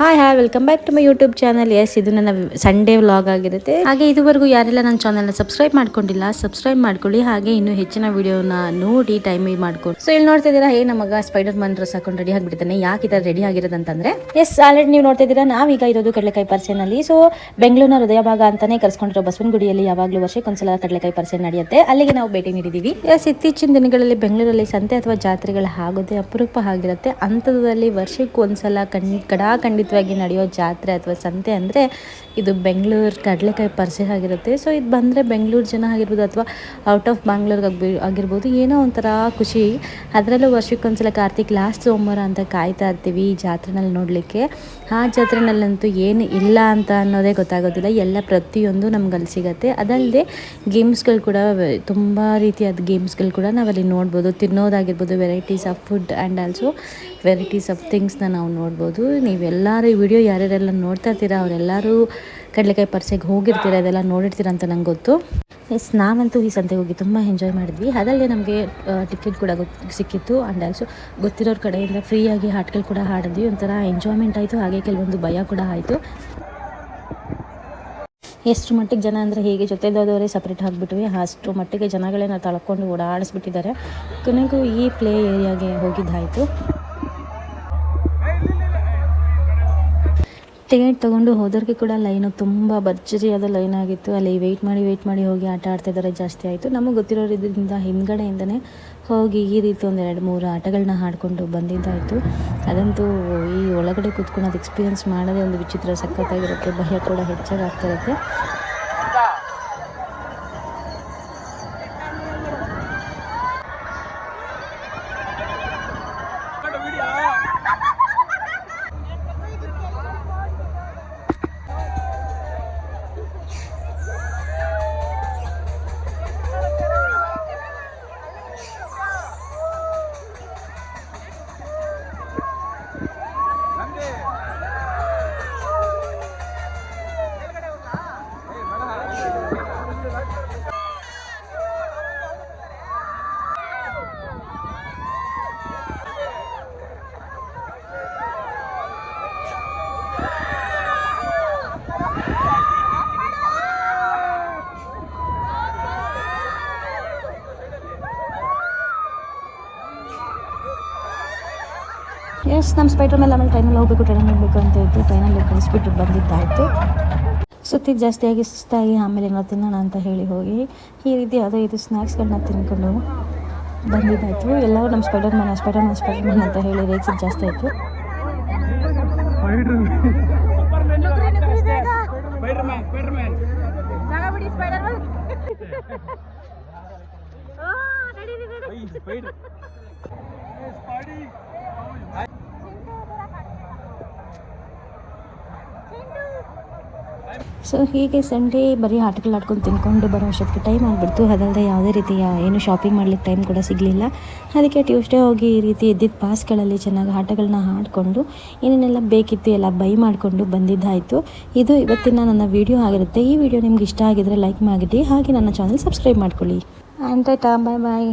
Hi hi welcome back to my YouTube channel yes ಇದು ನನ್ನ Sunday vlog ಆಗಿರುತ್ತೆ. ಹಾಗೆ ಇದುವರೆಗೂ ಯಾರೆಲ್ಲ ನನ್ನ ಚಾನಲ್ನ ಸಬ್ಸ್ಕ್ರೈಬ್ ಮಾಡ್ಕೊಂಡಿಲ್ಲ ಸಬ್ಸ್ಕ್ರೈಬ್ ಮಾಡ್ಕೊಳ್ಳಿ. ಹಾಗೆ ಇನ್ನೂ ಹೆಚ್ಚಿನ ವಿಡಿಯೋನ ನೋಡಿ ಟೈಮ್ ಮಾಡ್ಕೊಂಡು. ಸೊ ಇಲ್ಲಿ ನೋಡ್ತಾ ಇದ್ದೀರಾ, ಹೇ ನಮಗ ಸ್ಪೈಡರ್ ಮನ್ ಡ್ರೆಸ್ ಹಾಕೊಂಡು ರೆಡಿ ಆಗಿಬಿಡ್ತಾನೆ ಯಾಕೆ ಈ ರೆಡಿ ಆಗಿರೋದಂತಂದ್ರೆ ಎಸ್ ಆಲ್ರೆಡಿ ನೀವು ನೋಡ್ತಾ ಇದ್ದೀರಾ, ನಾವೀಗ ಇರೋದು ಕಡಲೆಕಾಯಿ ಪರ್ಸೆನಲ್ಲಿ. ಸೊ ಬೆಂಗಳೂರಿನ ಹೃದಯ ಭಾಗ ಅಂತಾನೆ ಕರ್ಸ್ಕೊಂಡಿರೋ ಬಸವನಗುಡಿಯಲ್ಲಿ ಯಾವಾಗಲೂ ವರ್ಷಕ್ಕೊಂದ್ಸಲ ಕಡಲೆಕಾಯಿ ಪರ್ಸೆ ನಡೆಯುತ್ತೆ. ಅಲ್ಲಿಗೆ ನಾವು ಭೇಟಿ ನೀಡಿದ್ದೀವಿ ಎಸ್ ಇತ್ತೀಚಿನ ದಿನಗಳಲ್ಲಿ ಬೆಂಗಳೂರಲ್ಲಿ ಸಂತೆ ಅಥವಾ ಜಾತ್ರೆಗಳು ಆಗೋದೇ ಅಪರೂಪ ಆಗಿರುತ್ತೆ. ಅಂಥದ್ದಲ್ಲಿ ವರ್ಷಕ್ಕೆ ಒಂದ್ಸಲ ಕಣ್ ಕಡಾ ಖಂಡಿತವಾಗಿ ನಡೆಯೋ ಜಾತ್ರೆ ಅಥವಾ ಸಂತೆ ಅಂದರೆ ಇದು ಬೆಂಗಳೂರು ಕಡಲೆಕಾಯಿ ಪರಿಚಯ ಆಗಿರುತ್ತೆ. ಸೊ ಇದು ಬಂದರೆ ಬೆಂಗಳೂರು ಜನ ಆಗಿರ್ಬೋದು ಅಥವಾ ಔಟ್ ಆಫ್ ಬ್ಯಾಂಗ್ಳೂರ್ಗೆ ಆಗ್ಬಿ, ಆಗಿರ್ಬೋದು, ಏನೋ ಒಂಥರ ಖುಷಿ. ಅದರಲ್ಲೂ ವರ್ಷಕ್ಕೊಂದ್ಸಲ ಕಾರ್ತಿಕ್ ಲಾಸ್ಟ್ ಸೋಮವಾರ ಅಂತ ಕಾಯ್ತಾ ಇರ್ತೀವಿ ಈ ಜಾತ್ರೆನಲ್ಲಿ ನೋಡಲಿಕ್ಕೆ. ಆ ಜಾತ್ರೆನಲ್ಲಂತೂ ಏನು ಇಲ್ಲ ಅಂತ ಅನ್ನೋದೇ ಗೊತ್ತಾಗೋದಿಲ್ಲ. ಎಲ್ಲ ಪ್ರತಿಯೊಂದು ನಮ್ಗೆ ಅಲ್ಲಿ ಸಿಗುತ್ತೆ. ಅದಲ್ಲದೆ ಗೇಮ್ಸ್ಗಳು ಕೂಡ ತುಂಬ ರೀತಿಯಾದ ಗೇಮ್ಸ್ಗಳು ಕೂಡ ನಾವಲ್ಲಿ ನೋಡ್ಬೋದು. ತಿನ್ನೋದಾಗಿರ್ಬೋದು varieties of food and also varieties of ಥಿಂಗ್ಸ್ನ ನಾವು ನೋಡ್ಬೋದು. ನೀವೆಲ್ಲರೂ ಈ ವಿಡಿಯೋ ಯಾರ್ಯಾರೆಲ್ಲ ನೋಡ್ತಾ ಇರ್ತೀರಾ, ಅವರೆಲ್ಲರೂ ಕಡಲೆಕಾಯಿ ಪರ್ಸೆಗೆ ಹೋಗಿರ್ತೀರ ಅದೆಲ್ಲ ನೋಡಿರ್ತೀರ ಅಂತ ನಂಗೆ ಗೊತ್ತು. ಎಸ್ ನಾವಂತೂ ಈ ಸಂತೆಗೆ ಹೋಗಿ ತುಂಬ ಎಂಜಾಯ್ ಮಾಡಿದ್ವಿ. ಅದಲ್ಲೇ ನಮಗೆ ಟಿಕೆಟ್ ಕೂಡ ಸಿಕ್ಕಿತ್ತು. ಆ್ಯಂಡ್ ಆಲ್ಸೋ ಗೊತ್ತಿರೋರ ಕಡೆಯಿಂದ ಫ್ರೀಯಾಗಿ ಹಾಟ್ಗಳು ಕೂಡ ಹಾಡಿದ್ವಿ. ಒಂಥರ ಎಂಜಾಯ್ಮೆಂಟ್ ಆಯಿತು. ಹಾಗೆ ಕೆಲವೊಂದು ಭಯ ಕೂಡ ಆಯಿತು. ಎಷ್ಟು ಮಟ್ಟಿಗೆ ಜನ ಅಂದರೆ ಹೀಗೆ ಜೊತೆದವರೇ ಸಪ್ರೇಟ್ ಆಗಿಬಿಟ್ವಿ. ಅಷ್ಟು ಮಟ್ಟಿಗೆ ಜನಗಳನ್ನ ತಳ್ಕೊಂಡು ಓಡಾಡಿಸ್ಬಿಟ್ಟಿದ್ದಾರೆ. ಕೊನೆಗೂ ಈ ಪ್ಲೇ ಏರಿಯಾಗೆ ಹೋಗಿದ್ದಾಯಿತು. ಟಿಕೆಟ್ ತೊಗೊಂಡು ಹೋದೋರಿಗೆ ಕೂಡ ಲೈನು ತುಂಬ ಭರ್ಜರಿಯಾದ ಲೈನ್ ಆಗಿತ್ತು. ಅಲ್ಲಿ ವೆಯ್ಟ್ ಮಾಡಿ ವೆಯ್ಟ್ ಮಾಡಿ ಹೋಗಿ ಆಟ ಆಡ್ತಾ ಇದ್ದಾರೆ ಜಾಸ್ತಿ ಆಯಿತು. ನಮಗೆ ಗೊತ್ತಿರೋರು ಇದರಿಂದ ಹಿಂದ್ಗಡೆಯಿಂದನೇ ಹೋಗಿ ಈ ರೀತಿ ಒಂದು ಎರಡು ಮೂರು ಆಟಗಳನ್ನ ಆಡ್ಕೊಂಡು ಬಂದಿದ್ದಾಯಿತು. ಅದಂತೂ ಈ ಒಳಗಡೆ ಕೂತ್ಕೊಂಡು ಅದು ಎಕ್ಸ್ಪೀರಿಯನ್ಸ್ ಮಾಡೋದೇ ಒಂದು ವಿಚಿತ್ರ ಸಖತ್ತಾಗಿರುತ್ತೆ. ಭಯ ಕೂಡ ಹೆಚ್ಚಾಗಿ ಆಗ್ತಿರುತ್ತೆ ಎಸ್ ನಮ್ಮ ಸ್ಪೈಡರ್ ಮೇಲೆ ಆಮೇಲೆ ಟ್ರೈನಲ್ಲಿ ಹೋಗಬೇಕು ಟ್ರೈನಲ್ಲಿ ಹೋಗಬೇಕು ಅಂತ ಇದ್ದು ಟ್ರೈನಲ್ಲಿ ಕಳಿಸ್ಬಿಟ್ಟು ಬಂದಿದ್ದಾಯಿತು. ಸುತ್ತಿ ಜಾಸ್ತಿಯಾಗಿ ಸುಸ್ತಾಗಿ ಆಮೇಲೆ ಏನೋ ತಿನ್ನೋಣ ಅಂತ ಹೇಳಿ ಹೋಗಿ ಈ ರೀತಿ ಯಾವುದೋ ಇದು ಸ್ನ್ಯಾಕ್ಸ್ಗಳನ್ನ ತಿನ್ಕೊಂಡು ಬಂದಿದ್ದಾಯಿತು. ಎಲ್ಲರೂ ನಮ್ಮ spider man spider man spider man ಅಂತ ಹೇಳಿ ರೇಟ್ಸ್ ಜಾಸ್ತಿ ಆಯಿತು. ಸೊ ಹೀಗೆ ಸಂಡೇ ಬರೀ ಆಟಗಳು ಆಡ್ಕೊಂಡು ತಿನ್ಕೊಂಡು ಬರೋ ಅಷ್ಟೊತ್ತಿಗೆ ಟೈಮ್ ಆಗಿಬಿಡ್ತು. ಅದಲ್ಲದೆ ಯಾವುದೇ ರೀತಿಯ ಏನು ಶಾಪಿಂಗ್ ಮಾಡ್ಲಿಕ್ಕೆ ಟೈಮ್ ಕೂಡ ಸಿಗಲಿಲ್ಲ. ಅದಕ್ಕೆ ಟ್ಯೂಸ್ಡೇ ಹೋಗಿ ಈ ರೀತಿ ಇದ್ದಿದ್ದ ಪಾಸ್ಗಳಲ್ಲಿ ಚೆನ್ನಾಗಿ ಆಟಗಳನ್ನ ಆಡಿಕೊಂಡು, ಏನೇನೆಲ್ಲ ಬೇಕಿತ್ತು ಎಲ್ಲ ಬೈ ಮಾಡಿಕೊಂಡು ಬಂದಿದ್ದಾಯಿತು. ಇದು ಇವತ್ತಿನ ನನ್ನ ವಿಡಿಯೋ ಆಗಿರುತ್ತೆ. ಈ ವಿಡಿಯೋ ನಿಮ್ಗೆ ಇಷ್ಟ ಆಗಿದ್ರೆ ಲೈಕ್ ಮಾಡಿ ಹಾಗೆ ನನ್ನ ಚಾನಲ್ ಸಬ್ಸ್ಕ್ರೈಬ್ ಮಾಡ್ಕೊಳ್ಳಿ. And tata bye bye